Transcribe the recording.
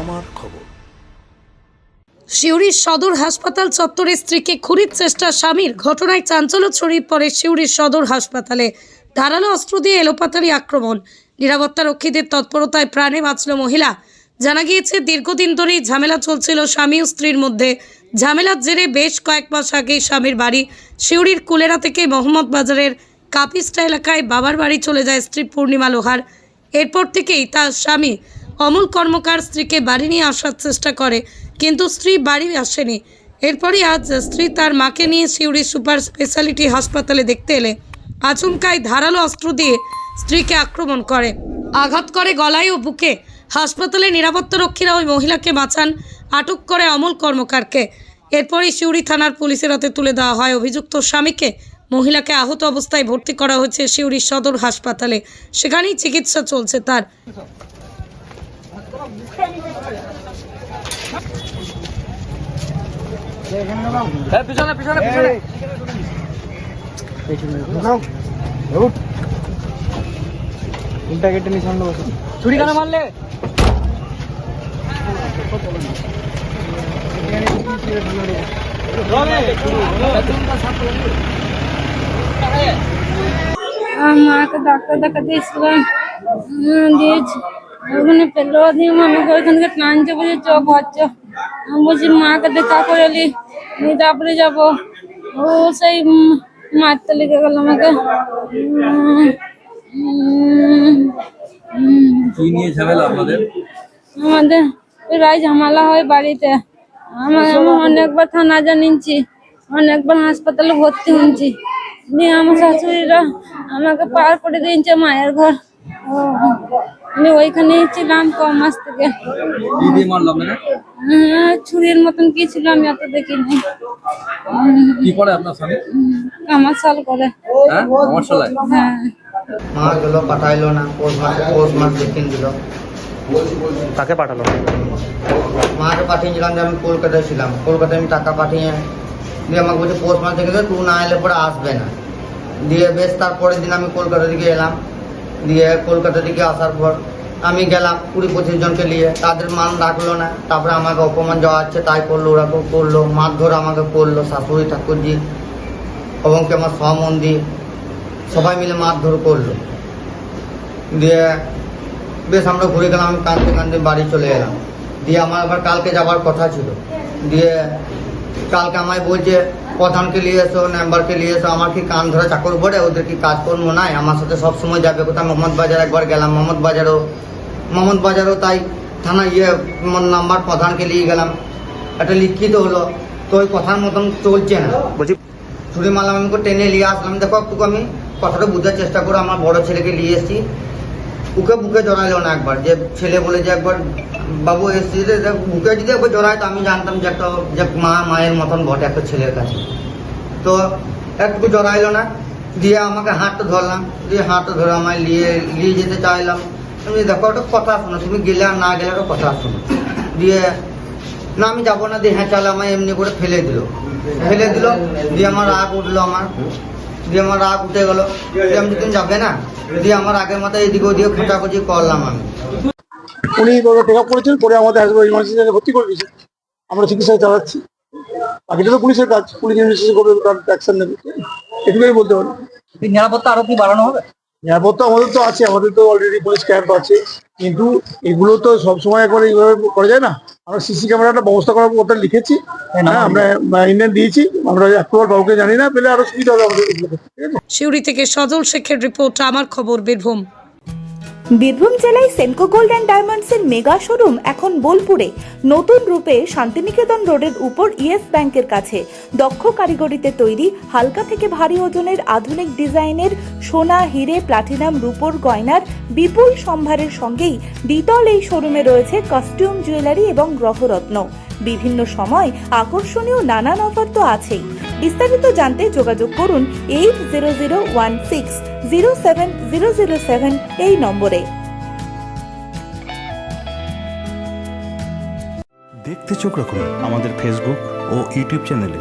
আমার খবর। সিউড়ির সদর হাসপাতাল চত্বরে স্ত্রীকে খুরির চেষ্টা, স্বামীর ঘটনায় চাঞ্চল্য ছড়িয়ে পড়ে সিউড়ির সদর হাসপাতালে। ধারালো অস্ত্র দিয়ে এলোপাতারি আক্রমণ। নিরাপত্তা রক্ষীদের তৎপরতায় প্রাণে বাঁচল মহিলা। জানা গিয়েছে, দীর্ঘদিন ধরেই ঝামেলা চলছিল স্বামী ও স্ত্রীর মধ্যে। ঝামেলার জেরে বেশ কয়েক মাস আগে স্বামীর বাড়ি সিউড়ির কুলেরা থেকে মোহাম্মদ বাজারের কাপিস্টা এলাকায় বাবার বাড়ি চলে যায় স্ত্রী পূর্ণিমা লোহার। এরপর থেকেই তার স্বামী অমল কর্মকার স্ত্রীকে বাড়ি নিয়ে আসার চেষ্টা করে, কিন্তু স্ত্রী বাড়ি আসেনি। এরপরই আজ স্ত্রী তার মাকে নিয়ে সিউড়ি সুপার স্পেশালিটি হাসপাতালে দেখতে এলে আচমকায় ধারালো অস্ত্র দিয়ে স্ত্রীকে আক্রমণ করে। আঘাত করে গলায় ও বুকে। হাসপাতালে নিরাপত্তা রক্ষীরা ওই মহিলাকে বাঁচান, আটক করে অমল কর্মকারকে। এরপরই সিউড়ি থানার পুলিশের হাতে তুলে দেওয়া হয় অভিযুক্ত স্বামীকে। মহিলাকে আহত অবস্থায় ভর্তি করা হয়েছে সিউড়ি সদর হাসপাতালে। সেখানেই চিকিৎসা চলছে তার। পিছনে পিছনে পিছনে। উল্টা কেটে নিয়ে সামনে বসো। ছুরি কেন মারলে? মাকে ডাক্তার দেখাতে এসেছিলাম। দিয়েছি। ওখানে পেল দিয়ে আমাকে ওইখান থেকে টানছে বলছে চ ঘর চ আমি বলছি মাকে দেখা করে এলি তারপরে যাব। ও সেই মারতে লেগে গেল আমাকে। কি নিয়ে ঝামেলা আপনাদের? আমাদের প্রায় ঝামেলা হয় বাড়িতে। আমার আমি অনেকবার থানা জানিয়েছি অনেকবার হাসপাতালে ভর্তি হয়েছি। নিয়ে আমার শাশুড়িরা আমাকে পার করে দিয়েছে মায়ের ঘর। আমি ওইখানেই ছিলাম ক মাস থেকে। হ্যাঁ, ছুরির মতন কি ছিল আমি অত দেখিনি। কি করে আপনার স্বামী? কামার সাল করে। হ্যাঁ আমার হ্যাঁ। মা গেল পাঠাইলো না পৌষ মাস পৌষ মাস দেখিন দিল কাকে পাঠালো? মাকে পাঠিয়েছিলাম যে আমি কলকাতায় ছিলাম। কলকাতায় আমি টাকা পাঠিয়ে দিয়ে আমাকে বলছে পৌষ মাস দেখে তুই না এলে পরে আসবে না। দিয়ে বেশ তারপরের দিন আমি কলকাতা দিকে এলাম। দিয়ে কলকাতা থেকে আসার পর আমি গেলাম কুড়ি পঁচিশ জনকে নিয়ে। তাদের মান রাখল না। তারপরে আমাকে অপমান যাওয়া হচ্ছে তাই করল ওরা করল, মারধর আমাকে করল, শাশুড়ি, ঠাকুরজি এবং কি আমার সহমন্দির সবাই মিলে মারধর করল। দিয়ে বেশ আমরা ঘুরে গেলাম, আমি কাঁদতে কাঁদতে বাড়ি চলে এলাম। দিয়ে আমার আবার কালকে যাবার কথা ছিল। দিয়ে কালকে আমায় বলছে প্রধানকে নিয়ে এসো মেম্বারকে নিয়ে এসো আমার কি কান ধরা চাকর পড়ে ওদের কি কাজকর্ম নাই? আমার সাথে সব সময় যাবে কোথাও মোহাম্মদ বাজার একবার গেলাম মোহাম্মদ বাজারও মোহাম্মদ বাজারও তাই থানা ইয়ে নাম্বার প্রধানকে নিয়ে গেলাম। একটা লিখিত হলো তো ওই কথার মতন চলছে না। বলছি ছুরি মারলাম আমি টেনে নিয়ে আসলাম। দেখো একটু আমি কথাটা বোঝার চেষ্টা করে আমার বড় ছেলেকে নিয়ে এসেছি। বুকে বুকে জড়াইলো না একবার। যে ছেলে বলে যে একবার বাবু এসছি বুকে যদি একবার জড়ায়, তো আমি জানতাম যে একটা, যে মা, মায়ের মতন ঘটে একটা ছেলের কাছে। তো একটু জড়াইলো না, দিয়ে আমাকে হাতটা ধরলাম, দিয়ে হাতটা ধরে আমায় নিয়ে নিয়ে যেতে চাইলাম। তুমি দেখো, একটা কথা শোনো, তুমি গেলে আর না গেলে একটা কথা শোনো। দিয়ে, না, আমি যাব না। দিয়ে হ্যাঁ চাল আমায় এমনি করে ফেলে দিল। ফেলে দিল, দিয়ে আমার রাগ উঠল আমার। দিয়ে আমার রাগ উঠে গেলো। দিয়ে আমি তুমি যাবে না? দিয়ে আমার আগের মাথায় এদিকে ওদিকে খোঁচাখুচি করলাম আমি। উনি টেক আপ করেছেন করে আমাদের হাসপাতাল ইমার্জেন্সি ভর্তি করে দিয়েছে। আমরা চিকিৎসা চালাচ্ছি। বাকিটা তো পুলিশের কাজ। পুলিশ ইনভেস্টিগেশন করবে তার অ্যাকশন নেবে? এটুকুই বলতে পারি। নিরাপত্তা আরও কি বাড়ানো হবে? নিরাপত্তা আমাদের তো আছে। আমাদের তো অলরেডি পুলিশ ক্যাম্প আছে। কিন্তু এগুলো তো সবসময় একবার এইভাবে করা যায় না। আমরা সিসি ক্যামেরাটা ব্যবস্থা করার কথা লিখেছি। আমরা ইন্ডিয়ান দিয়েছি আমরা অ্যাপ্রুভাল কাউকে জানি না পেলে আরও সুবিধা হবে। আমাদের এগুলো করতে, ঠিক আছে সিউড়ি থেকে সজল শেখের রিপোর্ট আমার খবর বীরভূম। বীরভূম জেলায় সেনকো গোল্ড অ্যান্ড ডায়মন্ডসের মেগা শোরুম এখন বোলপুরে। নতুন রূপে শান্তিনিকেতন রোডের উপর ইয়েস ব্যাংকের কাছে। দক্ষ কারিগরিতে তৈরি হালকা থেকে ভারী ওজনের আধুনিক ডিজাইনের সোনা হিরে প্লাটিনাম রূপোর গয়নার বিপুল সম্ভারের সঙ্গেই দ্বিতল এই শোরুমে রয়েছে কস্টিউম জুয়েলারি এবং গ্রহরত্ন। বিভিন্ন সময় আকর্ষণীয় নানান অফার তো আছেই। বিস্তারিত জানতে যোগাযোগ করুন eight zero zero one six zero seven zero zero seven এই নম্বরে। দেখতে চোখ রাখুন আমাদের ফেসবুক ও ইউটিউব চ্যানেলে